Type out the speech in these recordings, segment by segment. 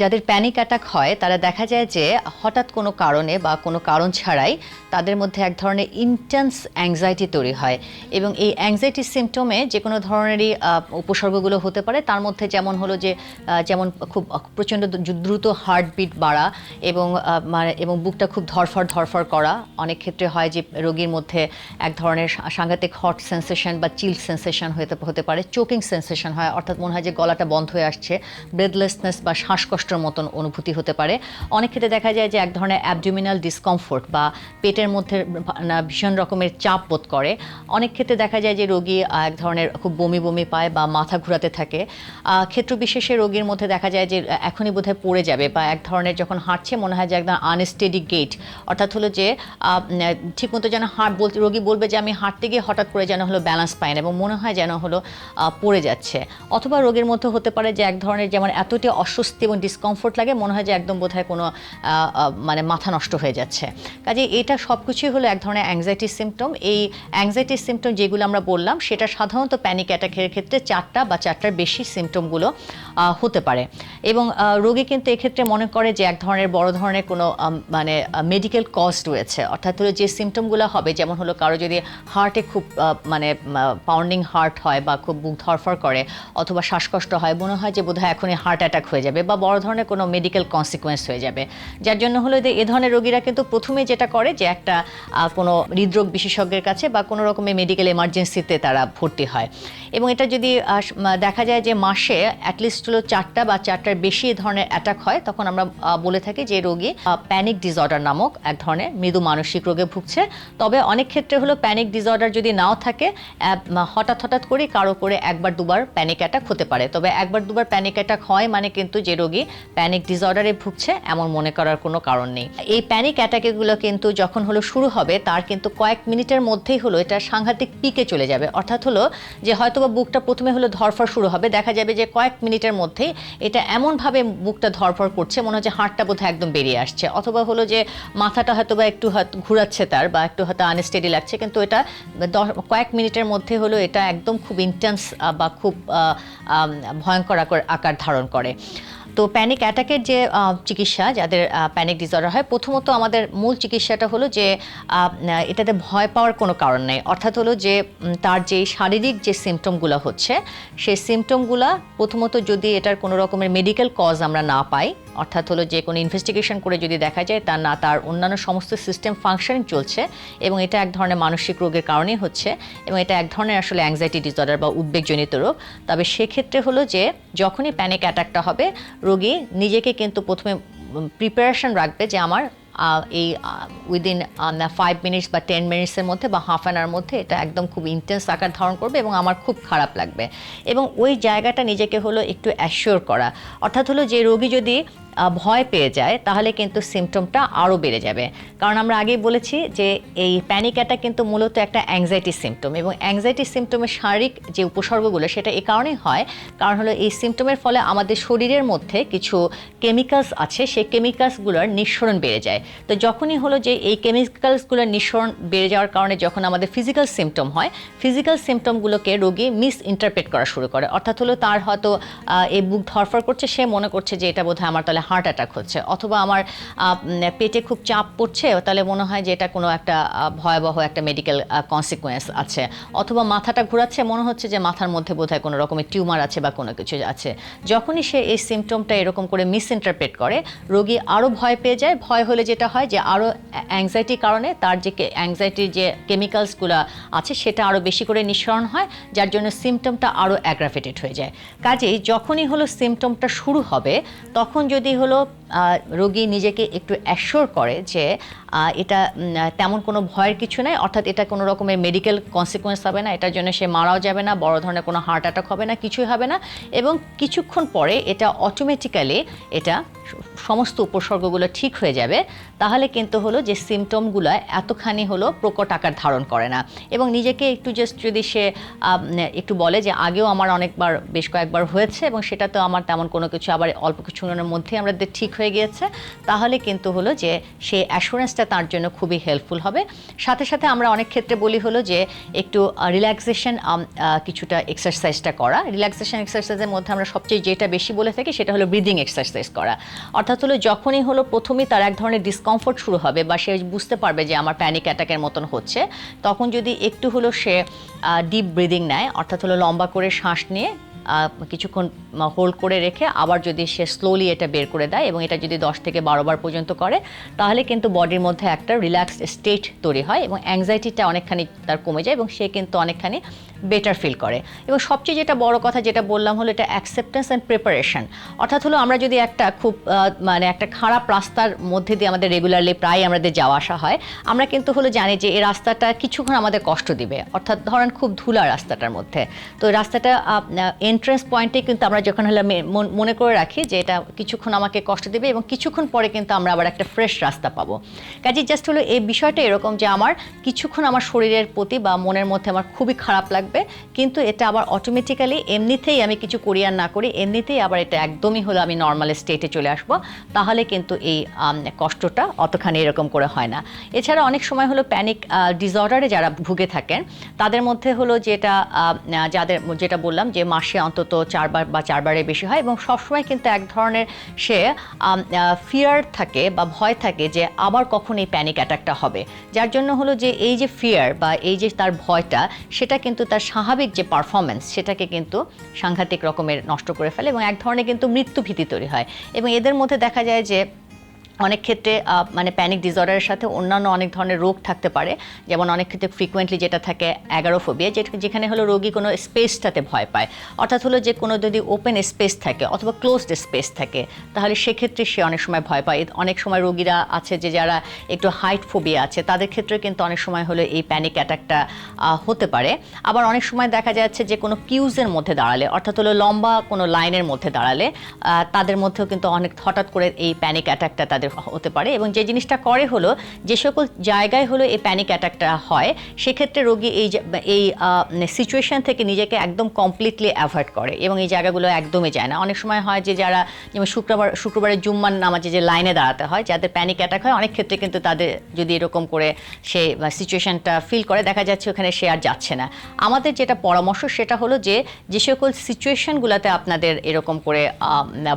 যাদের panic attack হয়, তারা দেখা যায় যে হঠাৎ কোনো কারণে বা কোনো কারণ ছাড়াই তাদের মধ্যে এক ধরনের ইন্টেন্স অ্যাংজাইটি তৈরি হয়। এবং এই অ্যাংজাইটি সিমটমে যে কোনো ধরনেরই উপসর্গগুলো হতে পারে। তার মধ্যে যেমন হলো যে যেমন খুব প্রচণ্ড দ্রুত হার্টবিট বাড়া এবং মানে এবং বুকটা খুব ধরফর ধরফর করা। অনেক ক্ষেত্রে হয় যে রোগীর মধ্যে এক ধরনের সাংঘাতিক হট সেন্সেশন বা চিল সেন্সেশন হতে হতে পারে। চোকিং সেন্সেশন হয়, অর্থাৎ মনে হয় যে গলাটা বন্ধ হয়ে আসছে। ব্রেথলেসনেস বা শ্বাসকষ্টের মতন অনুভূতি হতে পারে। অনেক ক্ষেত্রে দেখা যায় যে এক ধরনের অ্যাবডোমিনাল ডিসকমফোর্ট বা পেটের মধ্যে ভীষণ রকমের চাপ বোধ করে। অনেক ক্ষেত্রে দেখা যায় যে রোগী এক ধরনের খুব বমি বমি পায় বা মাথা ঘোরাতে থাকে। ক্ষেত্র বিশেষে রোগীর মধ্যে দেখা যায় যে এখনই বোধহয় পড়ে যাবে বা এক ধরনের যখন হাঁটছে মনে হয় যে একদম আনস্টেডি গেট অর্থাৎ হলো যে ঠিকমতো যেন হাঁট বলতে রোগী বলবে যে আমি হাঁটতে গিয়ে হঠাৎ করে যেন হলো ব্যালেন্স পায় না এবং মনে হয় যেন হলো পড়ে যাচ্ছে। অথবা রোগীর মধ্যে হতে পারে যে এক ধরনের যেমন এতটি অস্বস্তি এবং ডিসকমফোর্ট লাগে, মনে হয় যে একদম বোধহয় কোনো মানে মাথা নষ্ট হয়ে যাচ্ছে। কাজে এটা সব কিছুই হলো এক ধরনের অ্যাংজাইটি সিমটম এই অ্যাংজাইটি সিমটম যেগুলো আমরা বললাম, সেটা সাধারণত প্যানিক অ্যাটাকের ক্ষেত্রে চারটা বা চারটার বেশি সিমটমগুলো হতে পারে। এবং রোগী কিন্তু এক্ষেত্রে মনে করে যে এক ধরনের, বড় ধরনের কোনো মানে মেডিকেল কস্ট রয়েছে। অর্থাৎ হলো যে সিমটমগুলো হবে, যেমন হলো কারও যদি হার্টে খুব মানে পাউন্ডিং হার্ট হয় বা খুব বুক ধরফর করে, অথবা শ্বাসকষ্ট হয়, মনে হয় যে বোধহয় এখনই হার্ট অ্যাটাক হয়ে যাবে বা বড় ধরনের কোনো মেডিকেল কনসিকোয়েন্স হয়ে যাবে। যার জন্য হলো যে এ ধরনের রোগীরা কিন্তু প্রথমে যেটা করে যে একটা কোনো হৃদরোগ বিশেষজ্ঞের কাছে বা কোনো রকমের মেডিকেল এমার্জেন্সিতে তারা ভর্তি হয়। এবং এটা যদি দেখা যায় যে মাসে অ্যাটলিস্ট হলো চারটা বা চারটার বেশি ধরনের অ্যাটাক হয়, তখন আমরা বলে থাকি যে রোগী প্যানিক ডিসঅর্ডার নামক এক ধরনের মৃদু মানসিক রোগে ভুগছে। তবে অনেক ক্ষেত্রে হলো প্যানিক ডিসঅর্ডার যদি নাও থাকে হঠাৎ হঠাৎ করে কারও করে একবার দুবার প্যানিক অ্যাটাক হতে পারে। তবে একবার দুবার প্যানিক অ্যাটাক হয় মানে কিন্তু যে রোগী প্যানিক ডিসঅর্ডারে ভুগছে এমন মনে করার কোনো কারণ নেই। এই প্যানিক অ্যাটাকগুলো কিন্তু যখন হলো শুরু হবে, তার কিন্তু কয়েক মিনিটের মধ্যেই হলো এটা সাংঘাতিক পিকে চলে যাবে। অর্থাৎ হলো যে হয়তোবা বুকটা প্রথমে হলো ধরফর শুরু হবে, দেখা যাবে যে কয়েক মিনিটের মধ্যেই এটা এমনভাবে বুকটা ধরফর করছে, মনে হচ্ছে হার্টটা বোধহয় একদম বেরিয়ে আসছে। অথবা হলো যে মাথাটা হয়তো বা একটু হয়তো ঘুরাচ্ছে তার বা একটু হয়তো আনস্টেডি লাগছে, কিন্তু এটা কয়েক মিনিটের মধ্যে হলো এটা একদম খুব ইন্টেন্স বা খুব ভয়ঙ্কর আকার ধারণ করে। তো প্যানিক অ্যাটাকের যে চিকিৎসা যাদের প্যানিক ডিসঅর্ডার হয়, প্রথমত আমাদের মূল চিকিৎসাটা হলো যে এটাতে ভয় পাওয়ার কোনো কারণ নেই। অর্থাৎ হলো যে তার যে শারীরিক যে সিমটমগুলো হচ্ছে, সেই সিমটমগুলো প্রথমত যদি এটার কোনো রকমের মেডিকেল কজ আমরা না পাই, অর্থাৎ হলো যে কোনো ইনভেস্টিগেশন করে যদি দেখা যায়, তা না, তার অন্যান্য সমস্ত সিস্টেম ফাংশনিং চলছে এবং এটা এক ধরনের মানসিক রোগের কারণেই হচ্ছে এবং এটা এক ধরনের আসলে অ্যাংজাইটি ডিসঅর্ডার বা উদ্বেগজনিত রোগ। তবে সেক্ষেত্রে হলো যে, যখনই প্যানিক অ্যাটাকটা হবে রোগী নিজেকে কিন্তু প্রথমে প্রিপারেশন রাখবে যে আমার এই উইদিন ফাইভ মিনিটস বা টেন মিনিটসের মধ্যে বা হাফ অ্যান আওয়ার মধ্যে এটা একদম খুব ইন্টেন্স আকার ধারণ করবে এবং আমার খুব খারাপ লাগবে। এবং ওই জায়গাটা নিজেকে হলো একটু অ্যাসিওর করা। অর্থাৎ হলো যে রোগী যদি ভয় পেয়ে যায়, তাহলে কিন্তু সিমটমটা আরও বেড়ে যাবে। কারণ আমরা আগেই বলেছি যে এই প্যানিক অ্যাটাক কিন্তু মূলত একটা অ্যাংজাইটি সিমটম এবং অ্যাংজাইটি সিমটমের শারীরিক যে উপসর্গগুলো, সেটা এ কারণেই হয়। কারণ হলো এই সিমটমের ফলে আমাদের শরীরের মধ্যে কিছু কেমিক্যালস আছে, সেই কেমিক্যালসগুলোর নিঃসরণ বেড়ে যায়। তো যখনই হলো যে এই কেমিক্যালসগুলোর নিঃসরণ বেড়ে যাওয়ার কারণে যখন আমাদের ফিজিক্যাল সিমটম হয় ফিজিক্যাল সিমটমগুলোকে রোগী মিস ইন্টারপ্রেট করা শুরু করে। অর্থাৎ হলো তার হয়তো এই বুক ধরফর করছে, সে মনে করছে যে এটা বোধহয় আমার তাহলে হার্ট অ্যাটাক হচ্ছে। অথবা আমার পেটে খুব চাপ পড়ছে, তাহলে মনে হয় যে এটা কোনো একটা ভয়াবহ একটা মেডিকেল কনসিকুয়েন্স আছে। অথবা মাথাটা ঘোরাচ্ছে, মনে হচ্ছে যে মাথার মধ্যে বোধহয় কোনো রকমের টিউমার আছে বা কোনো কিছু আছে। যখনই সে এই সিমটমটা এরকম করে মিস ইন্টারপ্রেট করে, রোগী আরও ভয় পেয়ে যায়। ভয় হলে যেটা হয় যে আরও অ্যাংজাইটির কারণে তার যে অ্যাংজাইটির যে কেমিক্যালসগুলো আছে, সেটা আরও বেশি করে নিঃসরণ হয়, যার জন্য সিমটমটা আরও অ্যাগ্রাভেটেড হয়ে যায়। কাজেই যখনই হলো সিমটমটা শুরু হবে, তখন যদি হলো আহ, রোগী নিজেকে একটু অ্যাসিওর করে যে এটা তেমন কোনো ভয়ের কিছু নাই। অর্থাৎ এটা কোনো রকমের মেডিকেল কনসিকুয়েন্স হবে না। এটার জন্য সে মারাও যাবে না, বড় ধরনের কোনো হার্ট অ্যাটাক হবে না, কিছুই হবে না। এবং কিছুক্ষণ পরে এটা অটোমেটিক্যালি এটা সমস্ত উপসর্গগুলো ঠিক হয়ে যাবে। তাহলে কিন্তু হলো যে সিমটমগুলো এতখানি হলো প্রকট আকার ধারণ করে না। এবং নিজেকে একটু জাস্ট যদি সে একটু বলে যে, আগেও আমার অনেকবার, বেশ কয়েকবার হয়েছে এবং সেটা তো আমার তেমন কোনো কিছু আবার অল্প কিছুক্ষণের মধ্যে আমরা ঠিক হয়ে গিয়েছে। তাহলে কিন্তু হলো যে সেই অ্যাসুরেন্সটা তার জন্য খুবই হেল্পফুল হবে। সাথে সাথে আমরা অনেক ক্ষেত্রে বলি হলো যে একটু রিল্যাক্সেশন কিছুটা এক্সারসাইজটা করা। রিল্যাক্সেশন এক্সারসাইজের মধ্যে আমরা সবচেয়ে যেটা বেশি বলে থাকি সেটা হলো ব্রিদিং এক্সারসাইজ করা। অর্থাৎ হলো যখনই হলো প্রথমেই তার এক ধরনের ডিসকমফোর্ট শুরু হবে বা সে বুঝতে পারবে যে আমার প্যানিক অ্যাটাকের মতন হচ্ছে, তখন যদি একটু হলো সে ডিপ ব্রিদিং নেয়, অর্থাৎ হলো লম্বা করে শ্বাস নিয়ে কিছুক্ষণ হোল্ড করে রেখে আবার যদি সে স্লোলি এটা বের করে দেয় এবং এটা যদি দশ থেকে বারো বার পর্যন্ত করে, তাহলে কিন্তু বডির মধ্যে একটা রিল্যাক্স স্টেট তৈরি হয় এবং অ্যাংজাইটিটা অনেকখানি তার কমে যায় এবং সে কিন্তু অনেকখানি বেটার ফিল করে। এবং সবচেয়ে যেটা বড় কথা যেটা বললাম হলো এটা অ্যাকসেপ্টেন্স অ্যান্ড প্রিপারেশন অর্থাৎ হলো আমরা যদি একটা খুব মানে একটা খারাপ রাস্তার মধ্যে দিয়ে আমাদের রেগুলারলি প্রায় আমাদের যাওয়া আসা হয়, আমরা কিন্তু হলো জানি যে এই রাস্তাটা কিছুক্ষণ আমাদের কষ্ট দিবে। অর্থাৎ ধরেন খুব ধুলা রাস্তাটার মধ্যে। তো রাস্তাটা এন্ট্রেন্স পয়েন্টে কিন্তু আমরা যখন হলে মে- মন- মনে করে রাখি যে এটা কিছুক্ষণ আমাকে কষ্ট দেবে এবং কিছুক্ষণ পরে কিন্তু আমরা আবার একটা ফ্রেশ রাস্তা পাবো। কাজে জাস্ট হলো এই বিষয়টা এরকম যে আমার কিছুক্ষণ আমার শরীরের প্রতি বা মনের মধ্যে আমার খুবই খারাপ লাগবে, কিন্তু এটা আবার অটোমেটিক্যালি এমনিতেই আমি কিছু করি আর না করি, এমনিতেই আবার এটা একদমই হলো আমি নর্মাল স্টেটে চলে আসব, তাহলে কিন্তু এই কষ্টটা অতখানি এরকম করে হয় না। এছাড়া অনেক সময় হলো প্যানিক ডিসঅর্ডারে যারা ভুগে থাকেন, তাদের মধ্যে হলো যেটা যাদের, যেটা বললাম যে মাসে অন্তত চারবার বা চারবারের বেশি হয় এবং সবসময় কিন্তু এক ধরনের সে ফিয়ার থাকে বা ভয় থাকে যে আবার কখন এই প্যানিক অ্যাটাকটা হবে। যার জন্য হলো যে এই যে ফিয়ার বা এই যে তার ভয়টা, সেটা কিন্তু তার স্বাভাবিক যে পারফরমেন্স সেটাকে কিন্তু সাংঘাতিক রকমের নষ্ট করে ফেলে এবং এক ধরনের কিন্তু মৃত্যুভীতি তৈরি হয়। এবং এদের মধ্যে দেখা যায় যে অনেক ক্ষেত্রে মানে প্যানিক ডিসঅর্ডারের সাথে অন্যান্য অনেক ধরনের রোগ থাকতে পারে। যেমন অনেক ক্ষেত্রে ফ্রিকোয়েন্টলি যেটা থাকে অ্যাগারোফোবিয়া যেখানে হলো রোগী কোনো স্পেসটাতে ভয় পায়। অর্থাৎ হলো যে কোনো যদি ওপেন স্পেস থাকে অথবা ক্লোজড স্পেস থাকে, তাহলে সেক্ষেত্রে সে অনেক সময় ভয় পায়। অনেক সময় রোগীরা আছে যে যারা একটু হাইট ফোবিয়া আছে, তাদের ক্ষেত্রে কিন্তু অনেক সময় হলো এই প্যানিক অ্যাটাকটা হতে পারে। আবার অনেক সময় দেখা যাচ্ছে যে কোনো কিউজের মধ্যে দাঁড়ালে, অর্থাৎ হলো লম্বা কোনো লাইনের মধ্যে দাঁড়ালে তাদের মধ্যেও কিন্তু অনেক হঠাৎ করে এই প্যানিক অ্যাটাকটা তাদের হতে পারে এবং যে জিনিসটা করে হলো, যে সকল জায়গায় হলো এই প্যানিক অ্যাটাকটা হয়, সেক্ষেত্রে রোগী এই এই সিচুয়েশন থেকে নিজেকে একদম কমপ্লিটলি অ্যাভয়েড করে এবং এই জায়গাগুলো একদমই যায় না। অনেক সময় হয় যে যারা, যেমন শুক্রবার শুক্রবারের জুম্মার নামাজে যে লাইনে দাঁড়াতে হয়, যাদের প্যানিক অ্যাটাক হয়, অনেক ক্ষেত্রে কিন্তু তাদের যদি এরকম করে সে সিচুয়েশনটা ফিল করে, দেখা যাচ্ছে ওখানে সে আর যাচ্ছে না। আমাদের যেটা পরামর্শ, সেটা হলো যে যে সকল সিচুয়েশনগুলোতে আপনাদের এরকম করে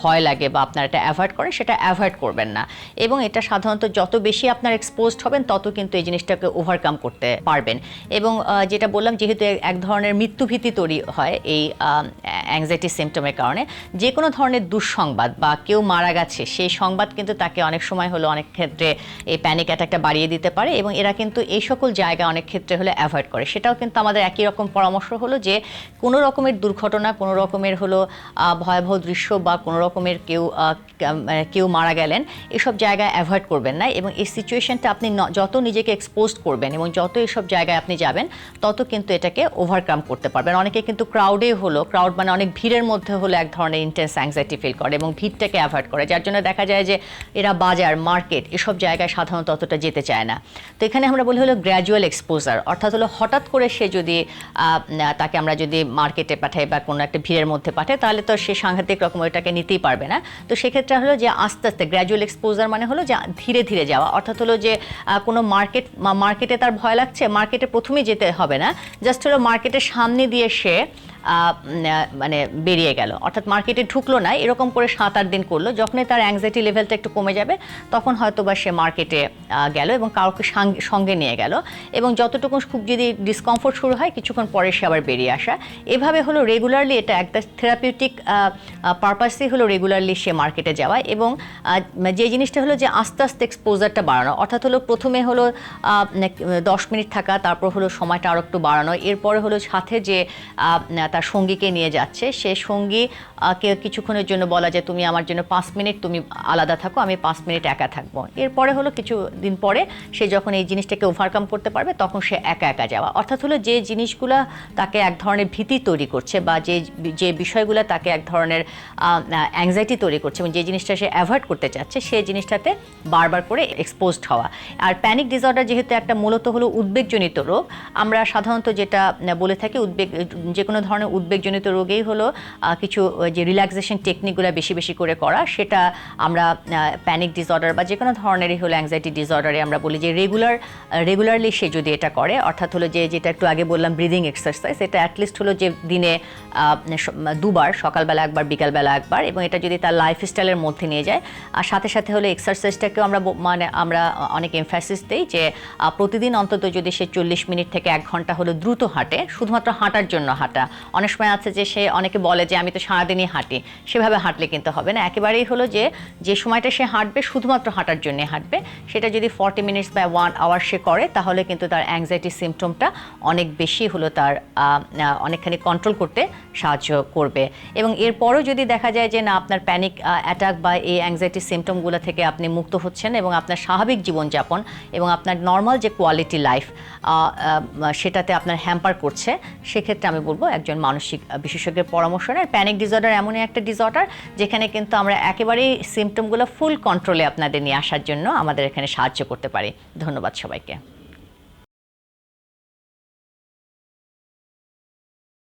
ভয় লাগে বা আপনারা এটা অ্যাভয়েড করেন, সেটা অ্যাভয়েড করবেন না। এবং এটা সাধারণত যত বেশি আপনার এক্সপোজড হবেন, তত কিন্তু এই জিনিসটাকে ওভারকাম করতে পারবেন। এবং যেটা বললাম, যেহেতু এক ধরনের মৃত্যুভীতি তৈরি হয় এই অ্যাংজাইটি সিমটমের কারণে যে কোনো ধরনের দুঃসংবাদ বা কেউ মারা গেছে, সেই সংবাদ কিন্তু তাকে অনেক সময় হলো অনেক ক্ষেত্রে এই প্যানিক অ্যাটাকটা বাড়িয়ে দিতে পারে এবং এরা কিন্তু এই সকল জায়গা অনেক ক্ষেত্রে হলে অ্যাভয়েড করে। সেটাও কিন্তু আমাদের একই রকম পরামর্শ হলো যে, কোনো রকমের দুর্ঘটনা, কোনো রকমের হলো ভয়াবহ দৃশ্য বা কোনো রকমের কেউ মানে কেউ মারা গেলেন এসব জায়গায় অ্যাভয়েড করবেন না এবং এই সিচুয়েশনটা আপনি যত নিজেকে এক্সপোজ করবেন এবং যত এসব জায়গায় আপনি যাবেন, তত কিন্তু এটাকে ওভারকাম করতে পারবেন। অনেকে কিন্তু ক্রাউডে হলো ক্রাউড মানে অনেক ভিড়ের মধ্যে হলো এক ধরনের ইন্টেন্স অ্যাংজাইটি ফিল করে এবং ভিড়টাকে অ্যাভয়েড করে, যার জন্য দেখা যায় যে এরা বাজার মার্কেট এসব জায়গায় সাধারণত অতটা যেতে চায় না। তো এখানে আমরা বলি হলো গ্র্যাজুয়াল এক্সপোজার অর্থাৎ হলো হঠাৎ করে সে যদি তাকে আমরা যদি মার্কেটে পাঠাই বা কোনো একটা ভিড়ের মধ্যে পাঠাই, তাহলে তো সে সাংঘাতিক রকম ওইটাকে নিতেই পারবে না। তো সেক্ষেত্রে হলো যে আস্তে আস্তে গ্র্যাজুয়াল এক্সপোজার মানে হলো যে ধীরে ধীরে যাওয়া। অর্থাৎ হলো যে কোনো মার্কেট মার্কেটে তার ভয় লাগছে মার্কেটে প্রথমেই যেতে হবে না। জাস্ট হলো মার্কেটের সামনে দিয়ে সে মানে বেরিয়ে গেল। অর্থাৎ মার্কেটে ঢুকলো না, এরকম করে সাত আট দিন করল। যখনই তার অ্যাংজাইটি লেভেলটা একটু কমে যাবে, তখন হয়তো বা সে মার্কেটে গেল এবং কাউকে সঙ্গে নিয়ে গেল। এবং যতটুকু খুব যদি ডিসকমফোর্ট শুরু হয়, কিছুক্ষণ পরে সে আবার বেরিয়ে আসা। এভাবে হলো রেগুলারলি এটা একটা থেরাপিউটিক পারপাসই হলো রেগুলারলি সে মার্কেটে যাওয়া এবং যে জিনিসটা হলো যে আস্তে আস্তে এক্সপোজারটা বাড়ানো। অর্থাৎ হলো প্রথমে হলো দশ মিনিট থাকা, তারপর হলো সময়টা আরও একটু বাড়ানো। এরপরে হলো সাথে যে তার সঙ্গীকে নিয়ে যাচ্ছে। সে সঙ্গী কে কিছুক্ষণের জন্য বলা যায় তুমি আমার জন্য পাঁচ মিনিট, তুমি আলাদা থাকো, আমি পাঁচ মিনিট একা থাকব। এরপরে হলো কিছু দিন পরে সে যখন এই জিনিসটাকে ওভারকাম করতে পারবে, তখন সে একা একা যাওয়া। অর্থাৎ হলো যে জিনিসগুলো তাকে এক ধরনের ভীতি তৈরি করছে বা যে যে বিষয়গুলো তাকে এক ধরনের অ্যাংজাইটি তৈরি করছে এবং যে জিনিসটা সে অ্যাভয়েড করতে চাচ্ছে সেই জিনিসটাতে বারবার করে এক্সপোজড হওয়া। আর প্যানিক ডিসঅর্ডার যেহেতু একটা মূলত হলো উদ্বেগজনিত রোগ, আমরা সাধারণত যেটা বলে থাকি, উদ্বেগ, যে কোনো ধরনের ধরনের উদ্বেগজনিত রোগেই হলো কিছু যে রিল্যাক্সেশন টেকনিকগুলো বেশি বেশি করে করা। সেটা আমরা প্যানিক ডিসঅর্ডার বা যে কোনো ধরনেরই হলো অ্যাংজাইটি ডিসঅর্ডারে আমরা বলি যে রেগুলার রেগুলারলি সে যদি এটা করে, অর্থাৎ হলো যে যেটা একটু আগে বললাম ব্রিদিং এক্সারসাইজ এটা অ্যাটলিস্ট হলো যে দিনে দুবার, সকালবেলা একবার, বিকালবেলা একবার, এবং এটা যদি তার লাইফস্টাইলের মধ্যে নিয়ে যায়। আর সাথে সাথে হলো এক্সারসাইজটাকেও আমরা মানে আমরা অনেক এমফ্যাসিস দিই যে প্রতিদিন অন্তত যদি সে চল্লিশ মিনিট থেকে এক ঘণ্টা হলো দ্রুত হাঁটে, শুধুমাত্র হাঁটার জন্য হাঁটা অনেক সময় আছে যে সে অনেকে বলে যে আমি তো সারাদিনই হাঁটি। সেভাবে হাঁটলে কিন্তু হবে না। একেবারেই হলো যে যে সময়টা সে হাঁটবে, শুধুমাত্র হাঁটার জন্যে হাঁটবে। সেটা যদি ফর্টি মিনিটস বা ওয়ান আওয়ার সে করে, তাহলে কিন্তু তার অ্যাংজাইটি সিমটমটা অনেক বেশি হলো তার অনেকখানি কন্ট্রোল করতে সাহায্য করবে। এবং এরপরও যদি দেখা যায় যে, না, আপনার প্যানিক অ্যাটাক বা এই অ্যাংজাইটি সিমটমগুলো থেকে আপনি মুক্ত হচ্ছেন এবং আপনার স্বাভাবিক জীবনযাপন এবং আপনার নর্মাল যে কোয়ালিটি লাইফ সেটাতে আপনার হ্যাম্পার করছে, সেক্ষেত্রে আমি বলব একজন মানসিক বিশেষজ্ঞের পরামর্শ নেয়। প্যানিক ডিসঅর্ডার এমনই একটা ডিসঅর্ডার যেখানে কিন্তু আমরা একেবারেই সিমটমগুলো ফুল কন্ট্রোলে আপনাদের নিয়ে আসার জন্য আমাদের এখানে সাহায্য করতে পারি। ধন্যবাদ সবাইকে।